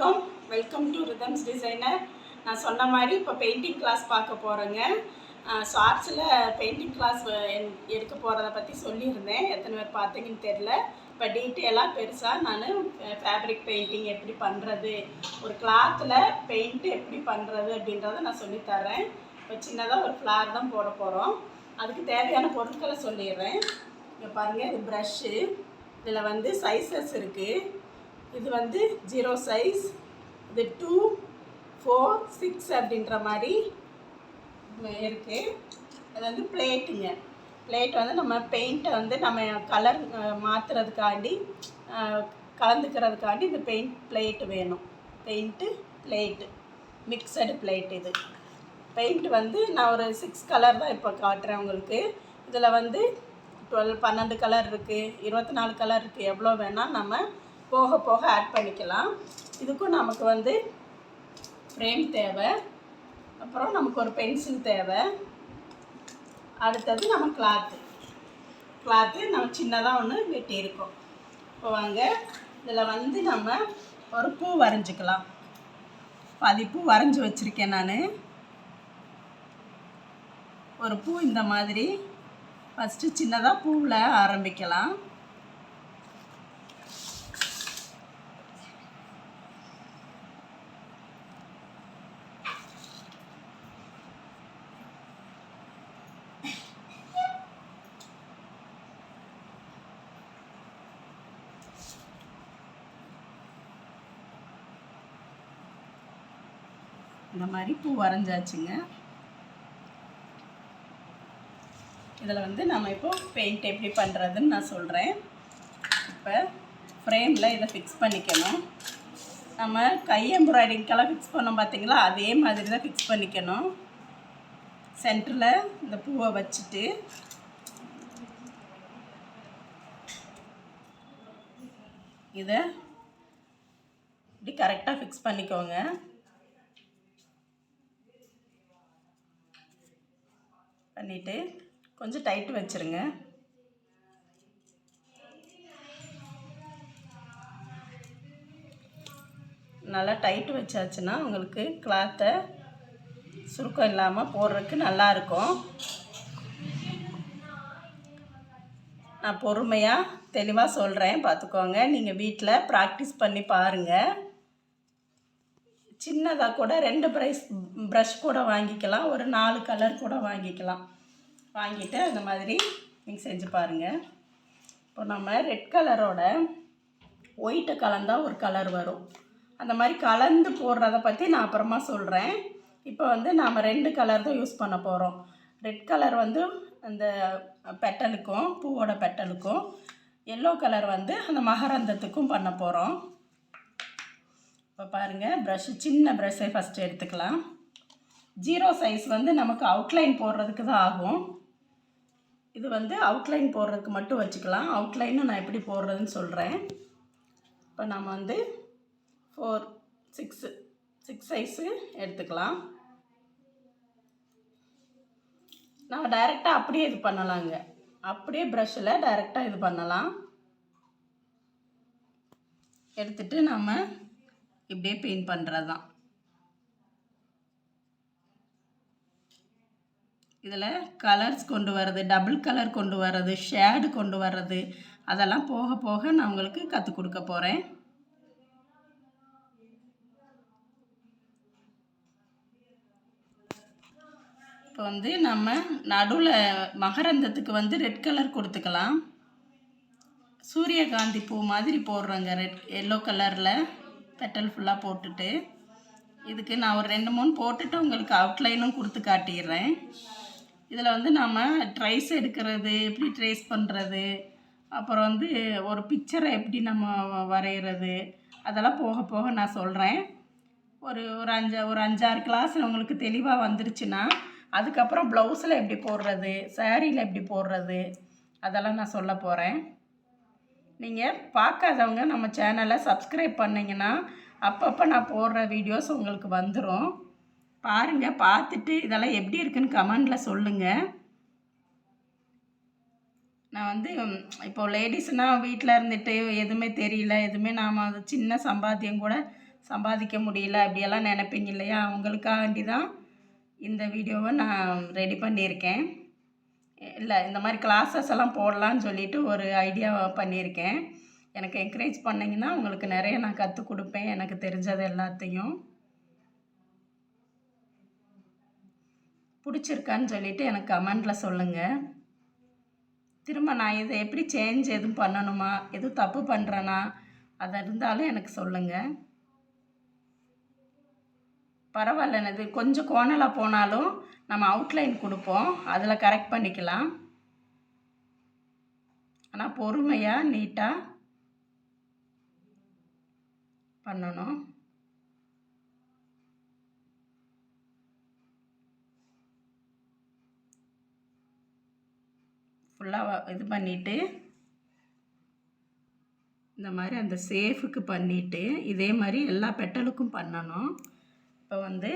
வணக்கம். Welcome to rhythms designer நான் சொன்ன மாதிரி இப்போ பெயிண்டிங் கிளாஸ் பார்க்க போகிறேங்க ஷார்ட்ஸில் பெயிண்டிங் கிளாஸ் எடுக்க போகிறத பற்றி சொல்லியிருந்தேன். எத்தனை பேர் பார்த்தீங்கன்னு தெரில இப்போ டீட்டெயிலாக பெருசாக நான் ஃபேப்ரிக் பெயிண்டிங் எப்படி பண்ணுறது ஒரு கிளாத்தில் பெயிண்ட்டு எப்படி பண்ணுறது அப்படின்றத நான் சொல்லித்தரேன் இப்போ சின்னதாக ஒரு ஃப்ளார் தான் போட போகிறோம் அதுக்கு தேவையான பொருட்களை சொல்லிடுறேன். இங்கே பாருங்கள் இது ப்ரஷ்ஷு இதில் வந்து சைஸஸ் இருக்குது இது வந்து ஜீரோ சைஸ் இது டூ ஃபோர் சிக்ஸ் அப்படின்ற மாதிரி இருக்குது அது வந்து பிளேட்டுங்க பிளேட் வந்து நம்ம பெயிண்ட்டை வந்து நம்ம கலர் மாற்றுறதுக்காண்டி கலந்துக்கிறதுக்காண்டி இந்த பெயிண்ட் பிளேட்டு வேணும். பெயிண்ட்டு பிளேட்டு மிக்சடு பிளேட் இது. பெயிண்ட் வந்து நான் ஒரு சிக்ஸ் கலர் தான் இப்போ காட்டுறேன் உங்களுக்கு. இதில் வந்து டுவெல் பன்னெண்டு கலர் இருக்குது இருபத்தி நாலு கலர் இருக்குது எவ்வளோ வேணால் நம்ம போக போக ஆட் பண்ணிக்கலாம். இதுக்கும் நமக்கு வந்து ஃப்ரேம் தேவை. அப்புறம் நமக்கு ஒரு பென்சில் தேவை. அடுத்தது நம்ம கிளாத்து கிளாத்து நம்ம சின்னதாக ஒன்று வெட்டியிருக்கோம். இப்போ வாங்க இதில் வந்து நம்ம ஒரு பூ வரைஞ்சிக்கலாம். பாதி பூ வரைஞ்சி வச்சுருக்கேன் நான். ஒரு பூ இந்த மாதிரி. ஃபஸ்ட்டு சின்னதாக பூவில் ஆரம்பிக்கலாம். இந்த மாதிரி பூ வரைஞ்சாச்சுங்க. இதில் வந்து நம்ம இப்போ பெயிண்ட் எப்படி பண்ணுறதுன்னு நான் சொல்கிறேன் இப்போ ஃப்ரேமில் இதை ஃபிக்ஸ் பண்ணிக்கணும். நம்ம கை எம்ப்ராய்டிங்கெல்லாம் ஃபிக்ஸ் பண்ணோம் பார்த்தீங்களா அதே மாதிரி தான் ஃபிக்ஸ் பண்ணிக்கணும். சென்டரில் இந்த பூவை வச்சுட்டு. இதை இப்படி கரெக்டாக ஃபிக்ஸ் பண்ணிக்கோங்க. பண்ணிவிட்டு கொஞ்சம் டைட்டு வச்சுருங்க. நல்லா டைட்டு வச்சாச்சுன்னா உங்களுக்கு கிளாத்தை சுருக்கம் இல்லாமல் போடுறதுக்கு நல்லாயிருக்கும் நான் பொறுமையாக தெளிவாக சொல்கிறேன் பார்த்துக்கோங்க நீங்கள் வீட்டில் ப்ராக்டிஸ் பண்ணி பாருங்கள் சின்னதாக கூட ரெண்டு ப்ரைஸ் ப்ரஷ் கூட வாங்கிக்கலாம். ஒரு நாலு கலர் கூட வாங்கிக்கலாம். வாங்கிட்டு அந்த மாதிரி நீங்கள் செஞ்சு பாருங்கள் இப்போ நம்ம ரெட் கலரோட ஒயிட்டை கலந்தால் ஒரு கலர் வரும். அந்த மாதிரி கலந்து போடுறத பற்றி நான் அப்புறமா சொல்கிறேன் இப்போ வந்து நாம் ரெண்டு கலர் தான் யூஸ் பண்ண போகிறோம் ரெட் கலர் வந்து அந்த பெட்டலுக்கும் பூவோட பெட்டலுக்கும் எல்லோ கலர் வந்து அந்த மகரந்தத்துக்கும் பண்ண போகிறோம் இப்போ பாருங்கள் ப்ரஷ்ஷு சின்ன ப்ரஷ்ஷை ஃபஸ்ட்டு எடுத்துக்கலாம். ஜீரோ சைஸ் வந்து நமக்கு அவுட்லைன் போடுறதுக்கு தான் ஆகும். இது வந்து அவுட்லைன் போடுறதுக்கு மட்டும் வச்சுக்கலாம். அவுட்லைனும் நான் எப்படி போடுறதுன்னு சொல்கிறேன் இப்போ நம்ம வந்து ஃபோர் சிக்ஸு சிக்ஸ் சைஸு எடுத்துக்கலாம். நம்ம டைரெக்டாக அப்படியே இது பண்ணலாங்க. அப்படியே ப்ரஷ்ஷில் டைரெக்டாக இது பண்ணலாம். எடுத்துட்டு நம்ம இப்படியே பெயிண்ட் பண்ணுறது தான் இதில் கலர்ஸ் கொண்டு வர்றது டபுள் கலர் கொண்டு வர்றது ஷேடு கொண்டு வர்றது அதெல்லாம் போக போக நான் உங்களுக்கு கற்றுக் கொடுக்க போகிறேன் இப்போ வந்து நம்ம நடுவில் மகரந்தத்துக்கு வந்து ரெட் கலர் கொடுத்துக்கலாம். சூரியகாந்தி பூ மாதிரி போடுறோங்க ரெட் எல்லோ கலரில் பெட்டல் ஃபுல்லாக போட்டுட்டு இதுக்கு நான் ஒரு ரெண்டு மூணு போட்டுட்டு உங்களுக்கு அவுட்லைனும் கொடுத்து காட்டிடுறேன். இதில் வந்து நாம் ட்ரைஸ் எடுக்கிறது எப்படி ட்ரேஸ் பண்ணுறது அப்புறம் வந்து ஒரு பிக்சரை எப்படி நம்ம வரைகிறது அதெல்லாம் போக போக நான் சொல்கிறேன் ஒரு ஒரு அஞ்சு ஒரு அஞ்சாறு கிளாஸ் உங்களுக்கு தெளிவாக வந்துருச்சுன்னா அதுக்கப்புறம் ப்ளவுஸில் எப்படி போடுறது சாரியில் எப்படி போடுறது அதெல்லாம் நான் சொல்ல போகிறேன் நீங்கள் பார்க்காதவங்க நம்ம சேனலை சப்ஸ்கிரைப் பண்ணிங்கன்னா அப்பப்போ நான் போடுற வீடியோஸ் உங்களுக்கு வந்துடும் பாருங்கள் பார்த்துட்டு இதெல்லாம் எப்படி இருக்குன்னு கமெண்டில் சொல்லுங்கள் நான் வந்து இப்போ லேடிஸ்னால் வீட்டில் இருந்துட்டு எதுவுமே தெரியல எதுவுமே நாம் அது சின்ன சம்பாத்தியம் கூட சம்பாதிக்க முடியல அப்படியெல்லாம் நினைப்பீங்க இல்லையா? அவங்களுக்காண்டி தான் இந்த வீடியோவை நான் ரெடி பண்ணியிருக்கேன். இல்லை இந்த மாதிரி கிளாஸஸ் எல்லாம் போடலான்னு சொல்லிட்டு ஒரு ஐடியா பண்ணியிருக்கேன். எனக்கு என்கரேஜ் பண்ணிங்கன்னா உங்களுக்கு நிறைய நான் கற்றுக் கொடுப்பேன். எனக்கு தெரிஞ்சது எல்லாத்தையும். பிடிச்சிருக்கான்னு சொல்லிட்டு எனக்கு கமெண்டில் சொல்லுங்கள் திரும்ப நான் இதை எப்படி சேஞ்ச் எதுவும் பண்ணணுமா? எதுவும் தப்பு பண்ணுறேனா அதை இருந்தாலும் எனக்கு சொல்லுங்கள் பரவாயில்லனது கொஞ்சம் கோணலாக போனாலும் நம்ம அவுட்லைன் கொடுப்போம். அதில் கரெக்ட் பண்ணிக்கலாம். ஆனால் பொறுமையாக நீட்டாக பண்ணணும். ஃபுல்லாக இது பண்ணிவிட்டு இந்த மாதிரி அந்த சேஃபுக்கு பண்ணிவிட்டு இதே மாதிரி எல்லா பெட்டலுக்கும் பண்ணணும். இப்போ வந்து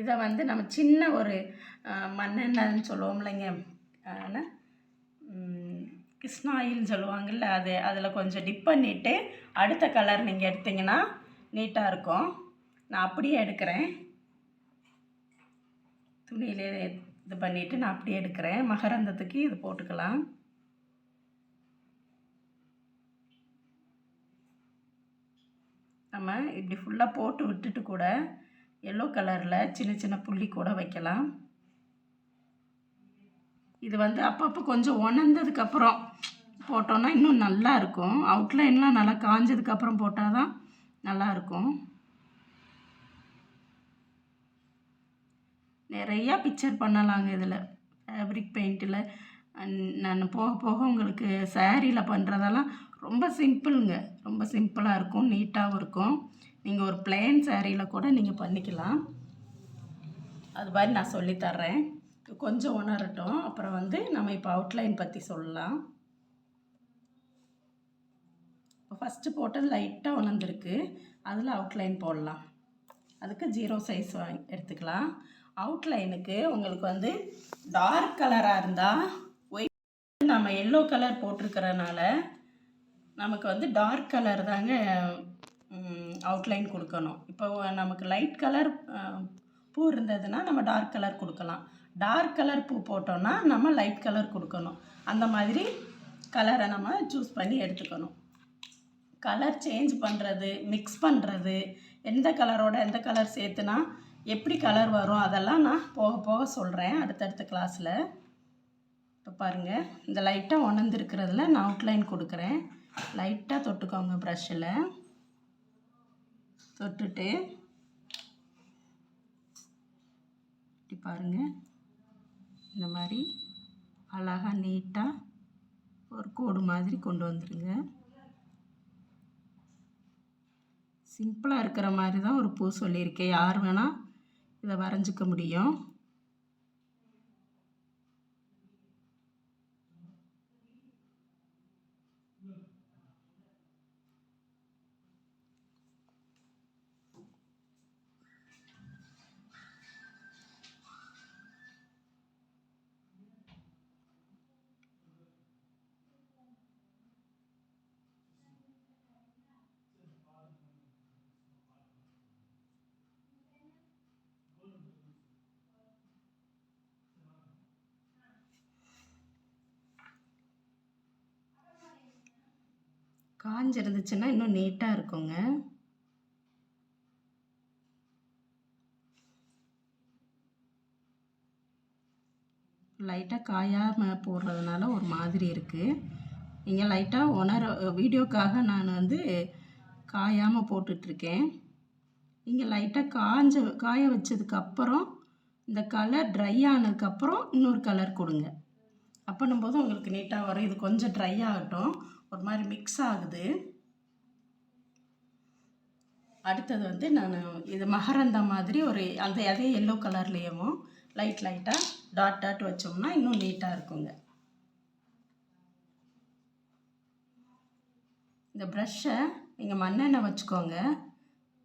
இதை வந்து நம்ம சின்ன ஒரு மண்ணெண்ணன்னு சொல்லுவோம் இல்லைங்க ஆனால் கிருஷ்ணாயில்னு சொல்லுவாங்கல்ல அது அதில் கொஞ்சம் டிப் பண்ணிவிட்டு அடுத்த கலர் நீங்கள் எடுத்தீங்கன்னா நீட்டாக இருக்கும். நான் அப்படியே எடுக்கிறேன். துணியிலே இது பண்ணிவிட்டு நான் அப்படியே எடுக்கிறேன். மகரந்தத்துக்கு இது போட்டுக்கலாம். நம்ம இப்படி ஃபுல்லாக போட்டு விட்டுட்டு கூட எல்லோ கலரில் சின்ன சின்ன புள்ளி கூட வைக்கலாம். இது வந்து அப்பப்போ கொஞ்சம் உணர்ந்ததுக்கப்புறம் போட்டோன்னா இன்னும் நல்லா இருக்கும். அவுட்லைன்லாம் நல்லா காஞ்சதுக்கப்புறம் போட்டால் தான் நல்லாயிருக்கும் நிறையா பிக்சர் பண்ணலாங்க இதில். ஃபேப்ரிக் பெயிண்டில் நான் போக போக உங்களுக்கு சேரீயில் பண்ணுறதெல்லாம் ரொம்ப சிம்பிளுங்க. ரொம்ப சிம்பிளாக இருக்கும் நீட்டாகவும் இருக்கும். நீங்கள் ஒரு பிளெயின் சேரீயில் கூட நீங்கள் பண்ணிக்கலாம். அது மாதிரி நான் சொல்லித்தர்றேன் கொஞ்சம் உணரட்டும். அப்புறம் வந்து நம்ம இப்போ அவுட்லைன் பற்றி சொல்லலாம். இப்போ ஃபஸ்ட்டு போட்டது லைட்டாக உணர்ந்துருக்கு. அதில் அவுட்லைன் போடலாம். அதுக்கு ஜீரோ சைஸ் வாங்கி எடுத்துக்கலாம். அவுட்லைனுக்கு உங்களுக்கு வந்து டார்க் கலராக இருந்தால் ஒயிட் நம்ம எல்லோ கலர் போட்டிருக்கிறனால நமக்கு வந்து டார்க் கலர் தாங்க அவுட்லைன் கொடுக்கணும். இப்போ நமக்கு லைட் கலர் பூ இருந்ததுன்னா நம்ம டார்க் கலர் கொடுக்கலாம். டார்க் கலர் பூ போட்டோன்னா நம்ம லைட் கலர் கொடுக்கணும். அந்த மாதிரி கலரை நம்ம சூஸ் பண்ணி எடுத்துக்கணும். கலர் சேஞ்ச் பண்ணுறது மிக்ஸ் பண்ணுறது எந்த கலரோட எந்த கலர் சேர்த்துனா எப்படி கலர் வரும் அதெல்லாம் நான் போக போக சொல்கிறேன் அடுத்தடுத்த கிளாஸில் இப்போ பாருங்கள் இந்த லைட்டாக உணர்ந்துருக்கிறதுல நான் அவுட்லைன் கொடுக்குறேன். லைட்டாக தொட்டுக்கோங்க ப்ரஷ்ஷில். தொட்டுட்டு இப்படி பாருங்கள் இந்த மாதிரி அழகாக நீட்டாக ஒரு கோடு மாதிரி கொண்டு வந்துடுங்க சிம்பிளாக இருக்கிற மாதிரி தான் ஒரு பூ சொல்லியிருக்கேன். யார் வேணால் இதை வரைஞ்சிக்க முடியும். காஞ்சிருந்துச்சுன்னா இன்னும் நீட்டாக இருக்குங்க. லைட்டாக காயாமல் போடுறதுனால ஒரு மாதிரி இருக்குது நீங்கள் லைட்டாக உணர வீடியோக்காக நான் வந்து காயாமல் போட்டுட்ருக்கேன். நீங்கள் லைட்டாக காஞ்ச காய வச்சதுக்கப்புறம் இந்த கலர் ட்ரை ஆனதுக்கப்புறம் இன்னொரு கலர் கொடுங்க. அப்போன்னும் உங்களுக்கு நீட்டாக வரும். இது கொஞ்சம் ட்ரை ஆகட்டும். ஒரு மாதிரி மிக்ஸ் ஆகுது. அடுத்தது வந்து நான் இது மகரந்த மாதிரி ஒரு அந்த அதே எல்லோ கலர்லேயும் லைட் லைட்டாக டாட் டாட் வச்சோம்னா இன்னும் நீட்டாக இருக்குங்க. இந்த ப்ரஷ்ஷை நீங்கள் மண்ணெண்ணெய் வச்சுக்கோங்க.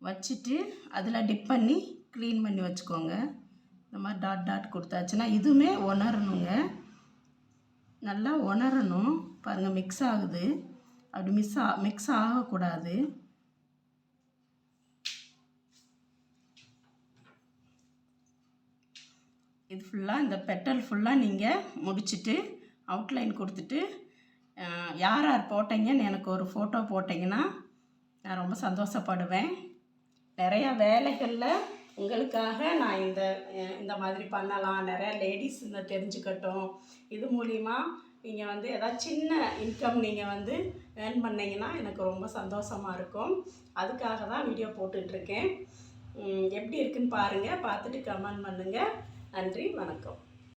வச்சுட்டு அதில் டிப் பண்ணி க்ளீன் பண்ணி வச்சுக்கோங்க. இந்த மாதிரி டாட் டாட் கொடுத்தாச்சுன்னா இதுவுமே உணரணுங்க. நல்லா உணரணும். பாருங்கள் மிக்ஸ் ஆகுது. அப்படி மிஸ் ஆ மிக்ஸ் ஆகக்கூடாது. இது ஃபுல்லாக இந்த பெட்டல் ஃபுல்லாக நீங்கள் முடிச்சுட்டு அவுட்லைன் கொடுத்துட்டு யார் யார் போட்டீங்கன்னு எனக்கு ஒரு ஃபோட்டோ போட்டிங்கன்னா நான் ரொம்ப சந்தோஷப்படுவேன். நிறையா வேலைகளில் உங்களுக்காக நான் இந்த இந்த மாதிரி பண்ணலாம். நிறையா லேடிஸ் இந்த தெரிஞ்சுக்கட்டும். இது மூலிமா நீங்கள் வந்து ஏதாவது சின்ன இன்கம் நீங்கள் வந்து ஏர்ன் பண்ணிங்கன்னா எனக்கு ரொம்ப சந்தோஷமாக இருக்கும். அதுக்காக தான் வீடியோ போட்டுட்ருக்கேன். எப்படி இருக்குன்னு பாருங்கள் பார்த்துட்டு கமெண்ட் பண்ணுங்கள் நன்றி வணக்கம்.